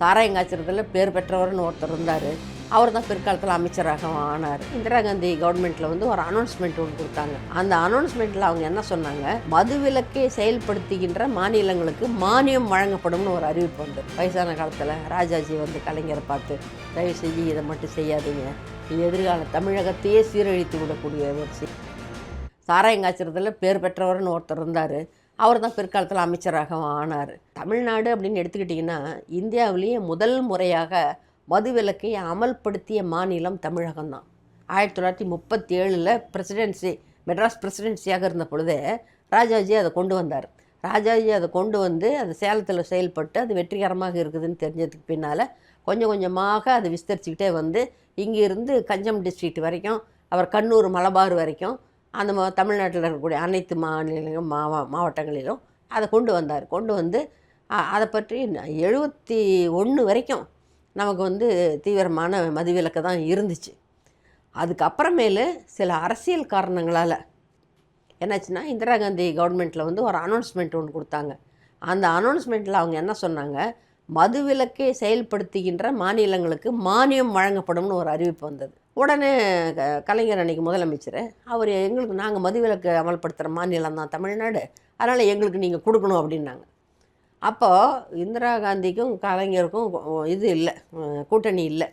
சாராயம் காய்ச்சறதுல பேர் பெற்றவர்னு ஒருத்தர் இருந்தார். அவர் தான் பிற்காலத்தில் அமைச்சராக ஆனார். இந்திரா காந்தி கவர்மெண்ட்டில் வந்து ஒரு அனௌன்ஸ்மெண்ட் ஒன்று கொடுத்தாங்க. அந்த அனௌன்ஸ்மெண்ட்டில் அவங்க என்ன சொன்னாங்க? மதுவிலக்கை செயல்படுத்துகின்ற மாநிலங்களுக்கு மானியம் வழங்கப்படும்னு ஒரு அறிவிப்பு வந்து. வயசான காலத்தில் ராஜாஜி வந்து கலைஞரை பார்த்து தயவு செஞ்சு இதை மட்டும் செய்யாதீங்க. எதிர்கால தமிழகத்தையே சீரழித்து விடக்கூடிய ஒரு சி சாராயம் காய்ச்சறதுல பேர் பெற்றவர்னு ஒருத்தர் இருந்தார். அவர் தான் பிற்காலத்தில் அமைச்சராக ஆனார். தமிழ்நாடு அப்படின்னு எடுத்துக்கிட்டிங்கன்னா இந்தியாவிலேயே முதல் முறையாக மதுவிலக்கை அமல்படுத்திய மாநிலம் தமிழகம்தான். ஆயிரத்தி தொள்ளாயிரத்தி முப்பத்தி ஏழில் பிரசிடென்சி மெட்ராஸ் பிரசிடென்சியாக இருந்த பொழுதே ராஜாஜி அதை கொண்டு வந்தார். ராஜாஜி அதை கொண்டு வந்து அது சேலத்தில் செயல்பட்டு அது வெற்றிகரமாக இருக்குதுன்னு தெரிஞ்சதுக்கு பின்னால் கொஞ்சம் கொஞ்சமாக அது விஸ்தரிச்சுக்கிட்டே வந்து இங்கேருந்து கஞ்சம் டிஸ்ட்ரிக்ட் வரைக்கும் அவர் கண்ணூர் மலபார் வரைக்கும் அந்த மா தமிழ்நாட்டில் இருக்கக்கூடிய அனைத்து மாநிலங்களும் மாவ மாவட்டங்களிலும் அதை கொண்டு வந்தார். கொண்டு வந்து அதை பற்றி எழுபத்தி ஒன்று வரைக்கும் நமக்கு வந்து தீவிரமான மதிவிலக்கு தான் இருந்துச்சு. அதுக்கப்புறமேலு சில அரசியல் காரணங்களால் என்னாச்சுன்னா இந்திரா காந்தி கவர்மெண்ட்டில் வந்து ஒரு அனௌன்ஸ்மெண்ட் ஒன்று கொடுத்தாங்க. அந்த அனௌன்ஸ்மெண்ட்டில் அவங்க என்ன சொன்னாங்க? மதுவிலக்கை செயல்படுத்துகின்ற மாநிலங்களுக்கு மானியம் வழங்கப்படும்னு ஒரு அறிவிப்பு வந்தது. உடனே க- கலைஞர் அன்னைக்கு முதலமைச்சர் அவர் எங்களுக்கு நாங்கள் மதுவிலக்கு அமல்படுத்துகிற மாநிலம் தான் தமிழ்நாடு. அதனால் எங்களுக்கு நீங்கள் கொடுக்கணும் அப்படின்னாங்க. அப்போது இந்திரா காந்திக்கும் கலைஞருக்கும் இது இல்லை கூட்டணி இல்லை.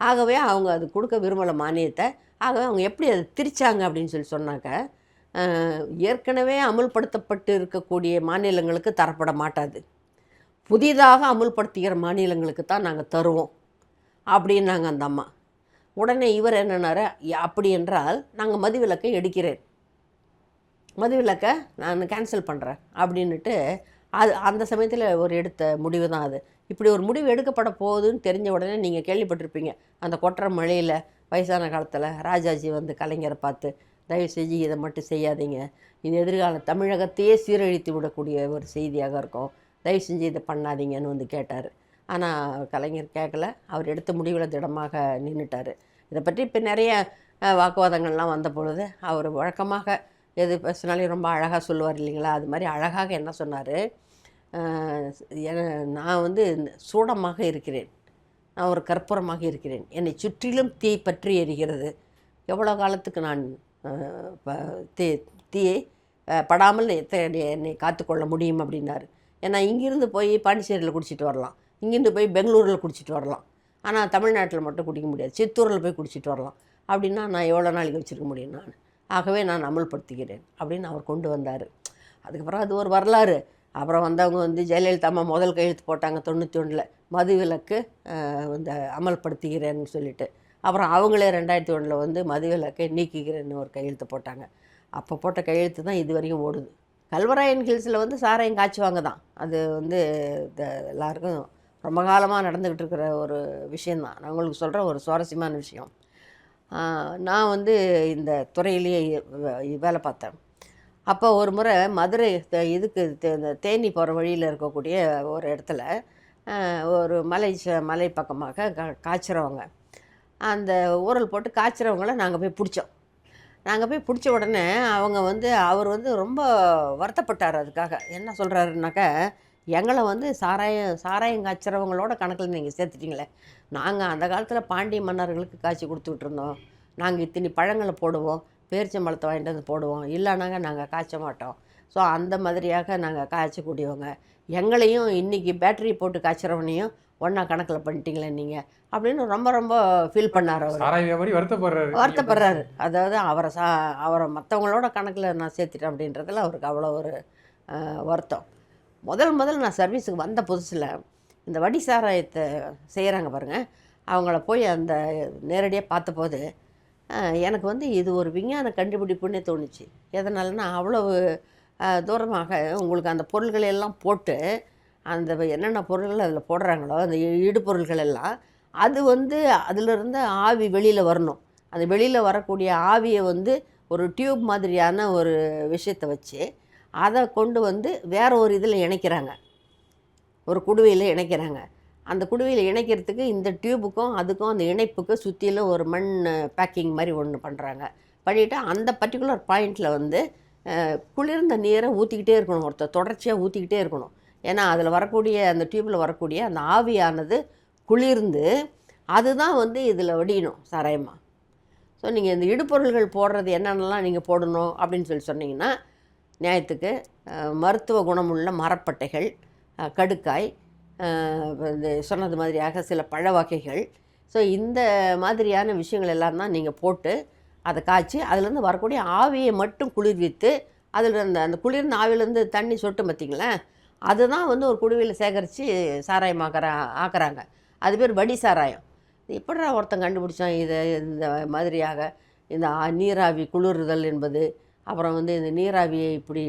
ஆகவே அவங்க அது கொடுக்க விரும்பலை மானியத்தை. ஆகவே அவங்க எப்படி அதை திரிச்சாங்க அப்படின்னு சொல்லி சொன்னாக்க ஏற்கனவே அமுல்படுத்தப்பட்டு இருக்கக்கூடிய மாநிலங்களுக்கு தரப்பட மாட்டாது. புதிதாக அமுல்படுத்துகிற மாநிலங்களுக்கு தான் நாங்கள் தருவோம் அப்படின்னாங்க அந்த அம்மா. உடனே இவர் என்னன்னாரு அப்படி என்றால் நாங்கள் மதுவிலக்கை எடுக்கிறேன். மதுவிலக்கை நான் கேன்சல் பண்ணுறேன் அப்படின்னுட்டு அது அந்த சமயத்தில் ஒரு எடுத்த முடிவு தான் அது. இப்படி ஒரு முடிவு எடுக்கப்பட போகுதுன்னு தெரிஞ்ச உடனே நீங்கள் கேள்விப்பட்டிருப்பீங்க. அந்த கொட்டுற மழையில் வயசான காலத்தில் ராஜாஜி வந்து கலைஞரை பார்த்து தயவு செஞ்சு இதை மட்டும் செய்யாதீங்க. இது எதிர்கால தமிழகத்தையே சீரழித்து விடக்கூடிய ஒரு செய்தியாக இருக்கும். தயவு செஞ்சு இதை பண்ணாதீங்கன்னு வந்து கேட்டார். ஆனால் கலைஞர் கேட்கல அவர் எடுத்த முடிவில் திடமாக நின்றுட்டார் இதை பற்றி இப்போ நிறைய வாக்குவாதங்கள்லாம் வந்த பொழுது அவர் வழக்கமாக எது பேசினாலும் ரொம்ப அழகாக சொல்லுவார் இல்லைங்களா? அது மாதிரி அழகாக என்ன சொன்னார்? நான் வந்து சூடமாக இருக்கிறேன். நான் ஒரு கற்பூரமாக இருக்கிறேன். என்னை சுற்றிலும் தீ பற்றி எரிகிறது. எவ்வளோ காலத்துக்கு நான் ப- தீ தீயை படாமல் என்னை காத்துக்கொள்ள முடியும்? அப்படின்னாரு. ஏன்னா இங்கிருந்து போய் பாண்டிச்சேரியில் குடிச்சிட்டு வரலாம். இங்கேருந்து போய் பெங்களூரில் குடிச்சிட்டு வரலாம். ஆனால் தமிழ்நாட்டில் மட்டும் குடிக்க முடியாது. சித்தூரில் போய் குடிச்சிட்டு வரலாம். அப்படின்னா நான் எவ்வளோ நாளைக்கு வச்சுருக்க முடியும் நான்? ஆகவே நான் அமல்படுத்துகிறேன் அப்படின்னு அவர் கொண்டு வந்தார். அதுக்கப்புறம் அது ஒரு வரலாறு. அப்புறம் வந்தவங்க வந்து ஜெயலலிதா அம்மா முதல் கையெழுத்து போட்டாங்க தொண்ணூற்றி ஒன்றில் மதுவிலக்கு விலக்கு வந்து அமல்படுத்துகிறேன்னு சொல்லிட்டு. அப்புறம் அவங்களே ரெண்டாயிரத்தி ஒன்றில் வந்து மதுவிலக்கை நீக்கிக்கிறேன்னு ஒரு கையெழுத்து போட்டாங்க. அப்போ போட்ட கையெழுத்து தான் இது வரைக்கும் ஓடுது. கல்வராயன் ஹில்ஸில் வந்து சாராயம் காய்ச்சுவாங்க தான் அது வந்து எல்லாருக்கும் ரொம்ப காலமாக நடந்துக்கிட்டு இருக்கிற ஒரு விஷயந்தான் நான் உங்களுக்கு சொல்கிற ஒரு சுவாரஸ்யமான விஷயம். நான் வந்து இந்த துறையிலேயே வேலை பார்த்தேன். அப்போ ஒரு முறை மதுரை இதுக்கு தே- இந்த தேனி போகிற வழியில் இருக்கக்கூடிய ஒரு இடத்துல ஒரு மலை ச- மலை பக்கமாக கா காய்ச்சுறவங்க. அந்த ஊரல் போட்டு காய்ச்சுறவங்கள நாங்கள் போய் பிடிச்சோம். நாங்கள் போய் பிடிச்ச உடனே அவங்க வந்து அவர் வந்து ரொம்ப வருத்தப்பட்டார் அதுக்காக. என்ன சொல்கிறாருனாக்கா எங்களை வந்து சாராயம் சாராயம் காய்ச்சறவங்களோட கணக்கில் நீங்கள் சேர்த்துட்டீங்களே. நாங்கள் அந்த காலத்தில் பாண்டிய மன்னர்களுக்கு காய்ச்சி கொடுத்துட்டு இருந்தோம். நாங்கள் இத்தனி பழங்களை போடுவோம். பேரிச்சம்பழத்தை வாங்கிட்டு வந்து போடுவோம். இல்லைனாங்க நாங்கள் காய்ச்ச மாட்டோம். ஸோ அந்த மாதிரியாக நாங்கள் காய்ச்சக்கூடியவங்க. எங்களையும் இன்றைக்கி பேட்டரி போட்டு காய்ச்சறவனையும் ஒன்றா கணக்கில் பண்ணிட்டீங்களே நீங்கள் அப்படின்னு ரொம்ப ரொம்ப ஃபீல் பண்ணார் அவர். வருத்தப்படுறாரு. வருத்தப்படுறாரு. அதாவது அவரை சா அவரை மற்றவங்களோட கணக்கில் நான் சேர்த்துட்டேன் அப்படின்றதுல அவருக்கு அவ்வளோ ஒரு வருத்தம். முதல் முதல் நான் சர்வீஸுக்கு வந்த புதுசில் இந்த வடி சாராயத்தை செய்கிறாங்க பாருங்கள் அவங்கள போய் அந்த நேரடியாக பார்த்தபோது எனக்கு வந்து இது ஒரு விஞ்ஞான கண்டுபிடிப்புன்னே தோணுச்சு. எதனாலன்னா அவ்வளவு தூரமாக உங்களுக்கு அந்த பொருள்களை எல்லாம் போட்டு அந்த என்னென்ன பொருள்கள் அதில் போடுறாங்களோ அந்த இடுபொருள்கள் எல்லாம் அது வந்து அதிலிருந்து ஆவி வெளியில் வரணும். அந்த வெளியில் வரக்கூடிய ஆவியை வந்து ஒரு டியூப் மாதிரியான ஒரு விஷயத்தை வச்சு அதை கொண்டு வந்து வேற ஒரு இதில் இணைக்கிறாங்க. ஒரு குடுவையில் இணைக்கிறாங்க. அந்த குடுவையில் இணைக்கிறதுக்கு இந்த டியூபுக்கும் அதுக்கும் அந்த இணைப்புக்கு சுற்றிலும் ஒரு மண் பேக்கிங் மாதிரி ஒன்று பண்ணுறாங்க பண்ணிவிட்டு அந்த பர்டிகுலர் பாயிண்டில் வந்து குளிர்ந்த நீரை ஊற்றிக்கிட்டே இருக்கணும். ஒருத்தர் தொடர்ச்சியாக ஊற்றிக்கிட்டே இருக்கணும். ஏன்னா அதில் வரக்கூடிய அந்த டியூப்பில் வரக்கூடிய அந்த ஆவியானது குளிர்ந்து அதுதான் வந்து இதில் வடியணும் சாராயமாக ஸோ நீங்கள் இந்த இடுபொருள்கள் போடுறது என்னென்னலாம் நீங்கள் போடணும் அப்படின்னு சொல்லி சொன்னீங்கன்னா நியாயத்துக்கு மருத்துவ குணமுள்ள மரப்பட்டைகள் கடுக்காய் இந்த சொன்னது மாதிரியாக சில பழ வகைகள். ஸோ இந்த மாதிரியான விஷயங்கள் எல்லாம் தான் நீங்கள் போட்டு அதை காய்ச்சி அதுலேருந்து வரக்கூடிய ஆவியை மட்டும் குளிர்வித்து அதில் அந்த அந்த குளிர்ந்த ஆவியிலேருந்து தண்ணி சொட்டு பார்த்திங்களேன் அதுதான் வந்து ஒரு குடுவையில் சேகரித்து சாராயம் ஆக்கிற ஆக்குறாங்க. அது பேர் வடி சாராயம். இது ஒருத்தன் கண்டுபிடிச்சான் இதை இந்த மாதிரியாக? இந்த நீராவி குளிர்தல் என்பது அப்புறம் வந்து இந்த நீராவியை இப்படி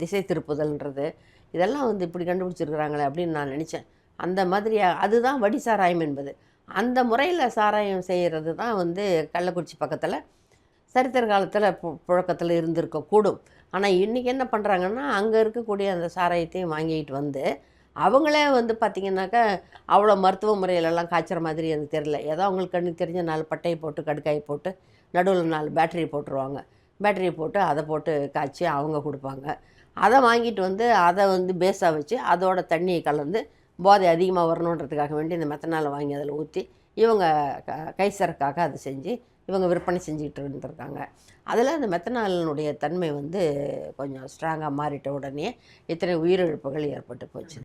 திசை திருப்புதல்ன்றது இதெல்லாம் வந்து இப்படி கண்டுபிடிச்சிருக்கிறாங்களே அப்படின்னு நான் நினச்சேன். அந்த மாதிரியாக அதுதான் வடி சாராயம் என்பது. அந்த முறையில் சாராயம் செய்கிறது தான் வந்து கள்ளக்குறிச்சி பக்கத்தில் சரித்திர காலத்தில் பு புழக்கத்தில் இருந்திருக்கக்கூடும் ஆனால் இன்றைக்கி என்ன பண்ணுறாங்கன்னா அங்கே இருக்கக்கூடிய அந்த சாராயத்தையும் வாங்கிட்டு வந்து அவங்களே வந்து பார்த்திங்கனாக்கா அவ்வளோ மருத்துவ முறையிலெல்லாம் காய்ச்சுற மாதிரி எனக்கு தெரியல. ஏதோ அவங்களுக்கு கண்ணுக்கு தெரிஞ்ச நாலு பட்டையை போட்டு கடுக்காய் போட்டு நடுவில் நாலு பேட்டரி போட்டுருவாங்க. பேட்டரியை போட்டு அதை போட்டு காய்ச்சி அவங்க கொடுப்பாங்க. அதை வாங்கிட்டு வந்து அதை வந்து பேஸாக வச்சு அதோட தண்ணியை கலந்து போதை அதிகமாக வரணுன்றதுக்காக வேண்டி இந்த மெத்தனாலை வாங்கி அதில் ஊற்றி இவங்க க கைசரக்காக அதை செஞ்சு இவங்க விற்பனை செஞ்சுக்கிட்டு இருந்திருக்காங்க. அதில் அந்த மெத்தனாலினுடைய தன்மை வந்து கொஞ்சம் ஸ்ட்ராங்காக மாறிட்ட உடனே இத்தனை உயிரிழப்புகள் ஏற்பட்டு போச்சு.